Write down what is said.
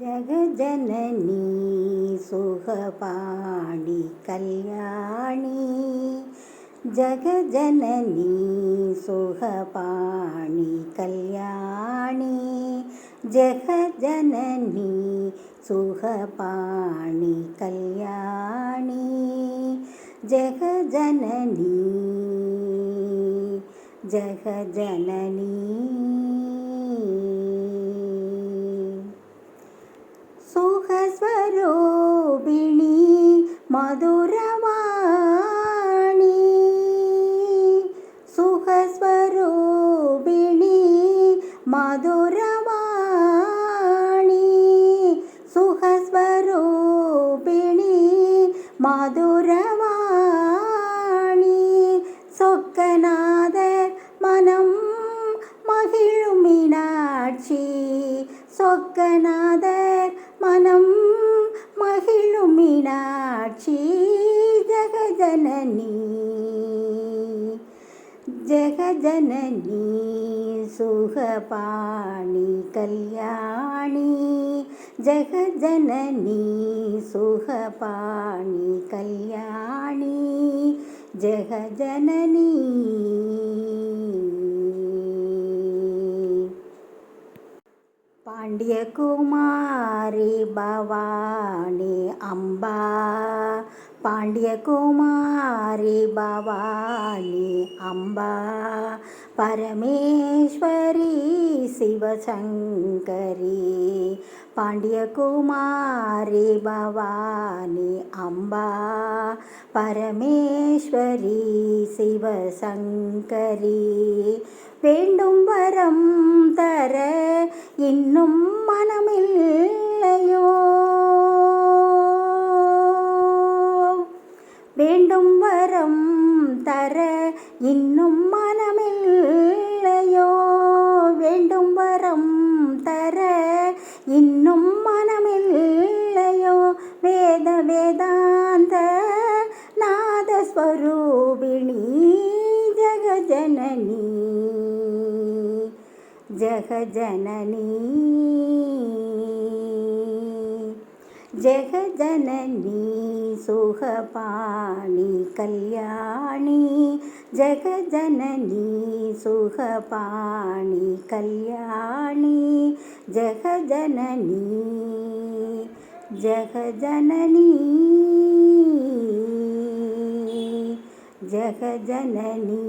ജഗജനനീ സുഖപാണി കല്യാണി. ജഗജനനീ സുഖപാണി കല്യാണി. ജഗജനനീ സുഖപാണി കല്യാണി. ജഗജനനീ ജഗജനനീ. മധുരവാണി സുഖസ്വരൂപിണി മധുരവാണി സുഖസ്വരൂപിണി മധുരവാണി സ്വക്കനാഥർ മനം മഹിഴുമിനാക്ഷി സ്വക്കനാഥ മനം ജഗജനനി സുഖപാണി കല്യാണി ജഗജനനി സുഖപാണി കല്യാണി ജഗജനനി. പാണ്ഡ്യകുമാരി ഭവാനി അംബ പാണ്ഡ്യകുമാരി ഭവാനി അംബ പരമേശ്വരി ശിവശങ്കരി. പാണ്ഡ്യകുമാരി ഭവാനി അംബ പരമേശ്വരി ശിവശങ്കരി. வேண்டும் வரம் தர இன்னும் மனமில்லையோ? வேண்டும் வரம் தர இன்னும் மனமில்லையோ? ജഗജനനി ജഗജനനി സുഖപാണി കല്യാണി. ജഗജനനി സുഖപാണി കല്യാണി. ജഗജനനി ജഗജനനി ജഗജനനി